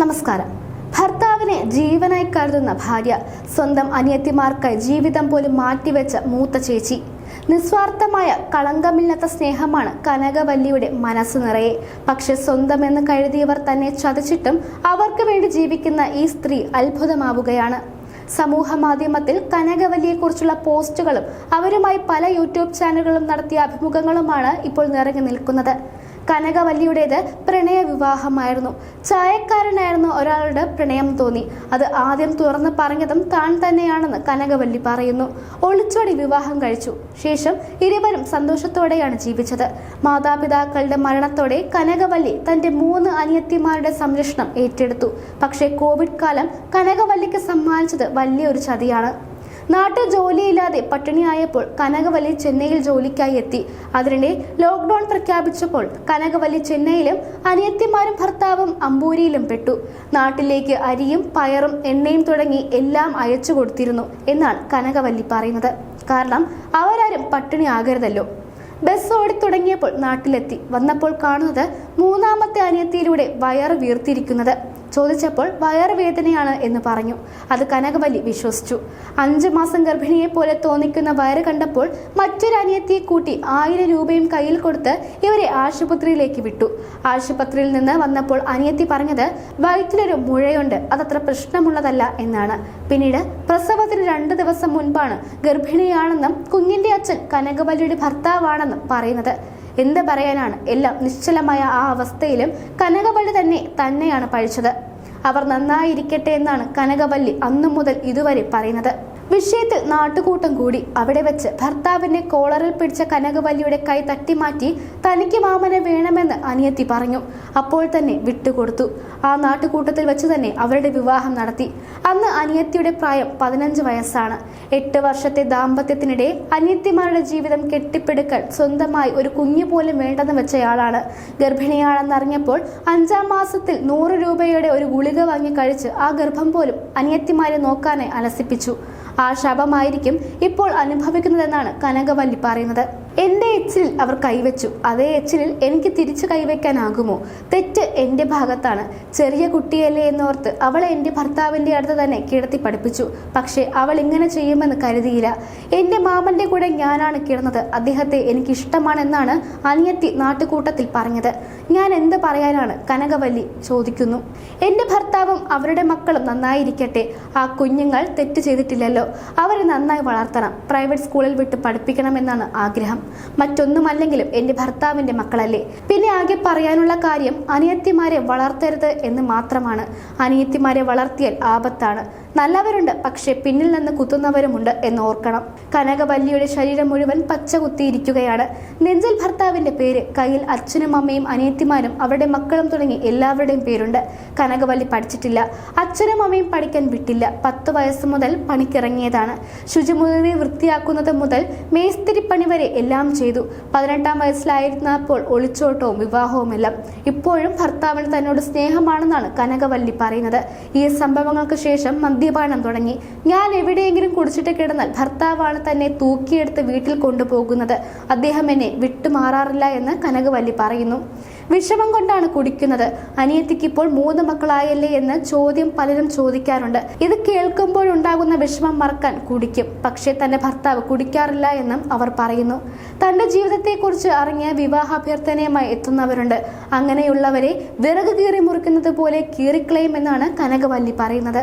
നമസ്കാരം. ഭർത്താവിനെ ജീവനായി കരുതുന്ന ഭാര്യ സ്വന്തം അനിയത്തിമാർക്കായി ജീവിതം പോലും മാറ്റിവെച്ച മൂത്ത ചേച്ചി. നിസ്വാർത്ഥമായ കളങ്കമില്ലാത്ത സ്നേഹമാണ് കനകവല്ലിയുടെ മനസ്സ് നിറയെ. പക്ഷെ സ്വന്തമെന്ന് കരുതിയവർ തന്നെ ചതിച്ചിട്ടും അവർക്ക് വേണ്ടി ജീവിക്കുന്ന ഈ സ്ത്രീ അത്ഭുതമാവുകയാണ്. സമൂഹ മാധ്യമത്തിൽ കനകവല്ലിയെക്കുറിച്ചുള്ള പോസ്റ്റുകളും അവരുമായി പല യൂട്യൂബ് ചാനലുകളും നടത്തിയ അഭിമുഖങ്ങളുമാണ് ഇപ്പോൾ നിറഞ്ഞു നിൽക്കുന്നത്. കനകവല്ലിയുടേത് പ്രണയ വിവാഹമായിരുന്നു ചായക്കാരനായിരുന്നു ഒരാളുടെ പ്രണയം തോന്നി. അത് ആദ്യം തുറന്ന് പറഞ്ഞതും താൻ തന്നെയാണെന്ന് കനകവല്ലി പറയുന്നു. ഒളിച്ചോടി വിവാഹം കഴിച്ചു. ശേഷം ഇരുവരും സന്തോഷത്തോടെയാണ് ജീവിച്ചത്. മാതാപിതാക്കളുടെ മരണത്തോടെ കനകവല്ലി തന്റെ മൂന്ന് അനിയത്തിമാരുടെ സംരക്ഷണം ഏറ്റെടുത്തു. പക്ഷേ കോവിഡ് കാലം കനകവല്ലിക്ക് സമ്മാനിച്ചത് വലിയൊരു ചതിയാണ്. നാട്ടിൽ ജോലിയില്ലാതെ പട്ടിണിയായപ്പോൾ കനകവലി ചെന്നൈയിൽ ജോലിക്കായി എത്തി. അതിനിടെ ലോക്ക്ഡൌൺ പ്രഖ്യാപിച്ചപ്പോൾ കനകവലി ചെന്നൈയിലും അനിയത്തിമാരും ഭർത്താവും അമ്പൂരിയിലും പെട്ടു. നാട്ടിലേക്ക് അരിയും പയറും എണ്ണയും തുടങ്ങി എല്ലാം അയച്ചു കൊടുത്തിരുന്നു എന്നാണ് കനകവല്ലി പറയുന്നത്. കാരണം അവരാരും പട്ടിണി ആകരുതല്ലോ. ബസ് ഓടിത്തുടങ്ങിയപ്പോൾ നാട്ടിലെത്തി. വന്നപ്പോൾ കാണുന്നത് മൂന്നാമത്തെ അനിയത്തിയിലൂടെ വയറ് വീർത്തിരിക്കുന്നത്. ചോദിച്ചപ്പോൾ വയറുവേദനയാണ് എന്ന് പറഞ്ഞു. അത് കനകവല്ലി വിശ്വസിച്ചു. അഞ്ചു മാസം ഗർഭിണിയെ പോലെ തോന്നിക്കുന്ന വയറ് കണ്ടപ്പോൾ മറ്റൊരു അനിയത്തിയെ കൂട്ടി ആയിരം രൂപയും കയ്യിൽ കൊടുത്ത് ഇവരെ ആശുപത്രിയിലേക്ക് വിട്ടു. ആശുപത്രിയിൽ നിന്ന് വന്നപ്പോൾ അനിയത്തി പറഞ്ഞത് വയറ്റിലൊരു മുഴയുണ്ട്. അതത്ര പ്രശ്നമുള്ളതല്ല എന്നാണ്. പിന്നീട് പ്രസവത്തിന് രണ്ട് ദിവസം മുൻപാണ് ഗർഭിണിയാണെന്നും കുഞ്ഞിന്റെ അച്ഛൻ കനകവല്ലിയുടെ ഭർത്താവാണെന്നും പറയുന്നത്. എന്ത് പറയാനാണ്? എല്ലാം നിശ്ചലമായ ആ അവസ്ഥയിലും കനകവള്ളി തന്നെ തന്നെയാണ് പഴിച്ചത്. അവർ നന്നായിരിക്കട്ടെ എന്നാണ് കനകവല്ലി അന്നു മുതൽ ഇതുവരെ പറയുന്നത്. വിഷയത്തിൽ നാട്ടുകൂട്ടം കൂടി അവിടെ വെച്ച് ഭർത്താവിനെ കോളറിൽ പിടിച്ച കനകവല്ലിയുടെ കൈ തട്ടിമാറ്റി തനിക്ക് മാമനെ വേണമെന്ന് അനിയത്തി പറഞ്ഞു. അപ്പോൾ തന്നെ വിട്ടുകൊടുത്തു. ആ നാട്ടുകൂട്ടത്തിൽ വെച്ച് തന്നെ അവരുടെ വിവാഹം നടത്തി. അന്ന് അനിയത്തിയുടെ പ്രായം പതിനഞ്ച് വയസ്സാണ്. എട്ട് വർഷത്തെ ദാമ്പത്യത്തിനിടെ അനിയത്തിമാരുടെ ജീവിതം കെട്ടിപ്പിടുക്കാൻ സ്വന്തമായി ഒരു കുഞ്ഞു പോലും വേണ്ടെന്ന് വെച്ചയാളാണ്. ഗർഭിണിയാണെന്നറിഞ്ഞപ്പോൾ അഞ്ചാം മാസത്തിൽ നൂറ് രൂപയുടെ ഒരു ഗുളിക വാങ്ങി കഴിച്ച് ആ ഗർഭം പോലും അനിയത്തിമാരെ നോക്കാനായി അലസിപ്പിച്ചു. ആ ശാപമായിരിക്കും ഇപ്പോൾ അനുഭവിക്കുന്നതെന്നാണ് കനകവല്ലി പറയുന്നത്. എന്റെ എച്ചിലിൽ അവർ കൈവച്ചു. അതേ എച്ചിലിൽ എനിക്ക് തിരിച്ചു കൈവയ്ക്കാനാകുമോ? തെറ്റ് എന്റെ ഭാഗത്താണ്. ചെറിയ കുട്ടിയല്ലേ എന്നോർത്ത് അവളെ എന്റെ ഭർത്താവിന്റെ അടുത്ത് തന്നെ കിടത്തി പഠിപ്പിച്ചു. പക്ഷേ അവൾ ഇങ്ങനെ ചെയ്യുമെന്ന് കരുതിയില്ല. എന്റെ മാമന്റെ കൂടെ ഞാനാണ് കിടന്നത്. അദ്ദേഹത്തെ എനിക്കിഷ്ടമാണെന്നാണ് അനിയത്തി നാട്ടുകൂട്ടത്തിൽ പറഞ്ഞത്. ഞാൻ എന്ത് പറയാനാണ്? കനകവല്ലി ചോദിക്കുന്നു. എന്റെ ഭർത്താവും അവരുടെ മക്കളും നന്നായിരിക്കട്ടെ. ആ കുഞ്ഞുങ്ങൾ തെറ്റ് ചെയ്തിട്ടില്ലല്ലോ. അവരെ നന്നായി വളർത്തണം. പ്രൈവറ്റ് സ്കൂളിൽ വിട്ട് പഠിപ്പിക്കണമെന്നാണ് ആഗ്രഹം. മറ്റൊന്നുമല്ലെങ്കിലും എന്റെ ഭർത്താവിന്റെ മക്കളല്ലേ. പിന്നെ ആകെ പറയാനുള്ള കാര്യം അനിയത്തിമാരെ വളർത്തരുത് എന്ന് മാത്രമാണ്. അനിയത്തിമാരെ വളർത്തിയാൽ ആപത്താണ്. നല്ലവരുണ്ട് പക്ഷേ പിന്നിൽ നിന്ന് കുത്തുന്നവരുമുണ്ട് എന്ന് ഓർക്കണം. കനകവല്ലിയുടെ ശരീരം മുഴുവൻ പച്ച കുത്തിയിരിക്കുകയാണ്. നെഞ്ചിൽ ഭർത്താവിന്റെ പേര് കയ്യിൽ അച്ഛനും അമ്മയും അനിയത്തിമാരും അവരുടെ മക്കളും തുടങ്ങി എല്ലാവരുടെയും പേരുണ്ട്. കനകവല്ലി പഠിച്ചിട്ടില്ല. അച്ഛനും അമ്മയും പഠിക്കാൻ വിട്ടില്ല. പത്ത് വയസ്സ് മുതൽ പണിക്കിറങ്ങിയതാണ്. ശുചിമുറി വൃത്തിയാക്കുന്നത് മുതൽ മേസ്തിരിപ്പണി വരെ എല്ലാം ചെയ്തു. പതിനെട്ടാം വയസ്സിലായിരുന്നപ്പോൾ ഒളിച്ചോട്ടവും വിവാഹവും എല്ലാം. ഇപ്പോഴും ഭർത്താവിന് തന്നോട് സ്നേഹമാണെന്നാണ് കനകവല്ലി പറയുന്നത്. ഈ സംഭവങ്ങൾക്ക് ശേഷം മദ്യപാനം തുടങ്ങി. ഞാൻ എവിടെയെങ്കിലും കുടിച്ചിട്ട് കിടന്നാൽ ഭർത്താവാണ് തന്നെ തൂക്കിയെടുത്ത് വീട്ടിൽ കൊണ്ടുപോകുന്നത്. അദ്ദേഹം എന്നെ വിട്ടുമാറാറില്ല എന്ന് കനകവല്ലി പറയുന്നു. വിഷമം കൊണ്ടാണ് കുടിക്കുന്നത്. അനിയത്തിക്ക് ഇപ്പോൾ മൂന്ന് മക്കളായല്ലേ എന്ന് ചോദ്യം പലരും ചോദിക്കാറുണ്ട്. ഇത് കേൾക്കുമ്പോഴുണ്ടാകുന്ന വിഷമം മറക്കാൻ കുടിക്കും. പക്ഷേ തന്റെ ഭർത്താവ് കുടിക്കാറില്ല എന്നും അവർ പറയുന്നു. തന്റെ ജീവിതത്തെക്കുറിച്ച് അറിഞ്ഞ വിവാഹാഭ്യർത്ഥനയുമായി എത്തുന്നവരുണ്ട്. അങ്ങനെയുള്ളവരെ വിറക് കീറി മുറിക്കുന്നത് പോലെ കീറിക്കളയുമെന്നാണ് കനകവല്ലി പറയുന്നത്.